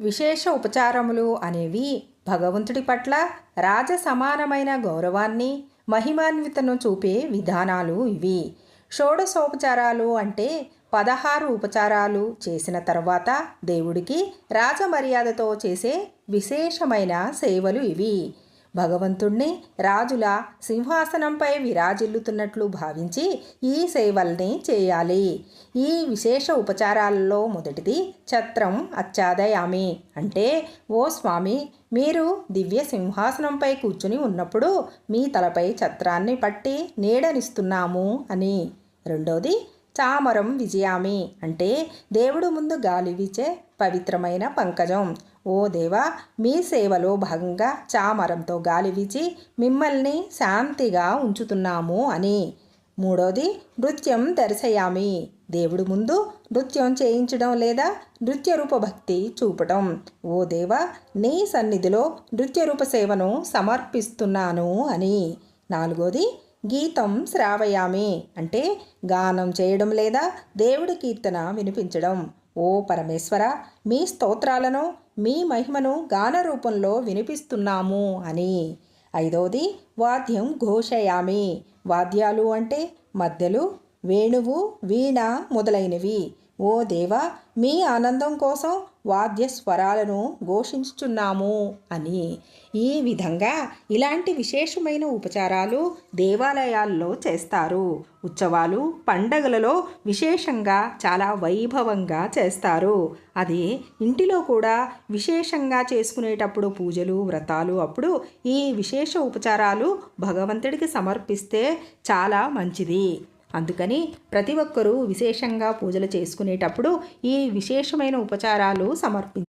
విశేష ఉపచారములు అనేవి భగవంతుడి పట్ల రాజ సమానమైన గౌరవాన్ని మహిమాన్వితను చూపే విధానాలు ఇవి. షోడశోపచారాలు అంటే పదహారు ఉపచారాలు చేసిన తర్వాత దేవుడికి రాజమర్యాదతో చేసే విశేషమైన సేవలు ఇవి. భగవంతుణ్ణి రాజుల సింహాసనంపై విరాజిల్లుతున్నట్లు భావించి ఈ సేవల్ని చేయాలి. ఈ విశేష ఉపచారాలలో మొదటిది ఛత్రం అచ్చాదయామి అంటే ఓ స్వామి మీరు దివ్య సింహాసనంపై కూర్చుని ఉన్నప్పుడు మీ తలపై ఛత్రాన్ని పట్టి నీడనిస్తున్నాము అని. రెండోది చామరం విజయామి అంటే దేవుడు ముందు గాలి వీచే పవిత్రమైన పంకజం. ఓ దేవా మీ సేవలో భాగంగా చామరంతో గాలి వీచి మిమ్మల్ని శాంతిగా ఉంచుతున్నాము అని. మూడోది నృత్యం దర్శయామి. దేవుడు ముందు నృత్యం చేయించడం లేదా నృత్య రూప భక్తి చూపటం. ఓ దేవా నీ సన్నిధిలో నృత్య రూప సేవను సమర్పిస్తున్నాను అని. నాలుగోది గీతం శ్రావయామి. అంటే గానం చేయడం లేదా దేవుడి కీర్తన వినిపించడం. ఓ పరమేశ్వర మీ స్తోత్రాలను మీ మహిమను గాన రూపంలో వినిపిస్తున్నాము అని. ఐదవది వాద్యం ఘోషయామి. వాద్యాలు అంటే మద్దెలు వేణువు వీణ మొదలైనవి. ఓ దేవా మీ ఆనందం కోసం వాద్య స్వరాలను ఘోషించుచున్నాము అని. ఈ విధంగా ఇలాంటి విశేషమైన ఉపచారాలు దేవాలయాల్లో చేస్తారు. ఉత్సవాలు పండగలలో విశేషంగా చాలా వైభవంగా చేస్తారు. అది ఇంటిలో కూడా విశేషంగా చేసుకునేటప్పుడు పూజలు వ్రతాలు అప్పుడు ఈ విశేష ఉపచారాలు భగవంతుడికి సమర్పిస్తే చాలా మంచిది. అందుకని ప్రతి ఒక్కరూ విశేషంగా పూజలు చేసుకునేటప్పుడు ఈ విశేషమైన ఉపచారాలు సమర్పి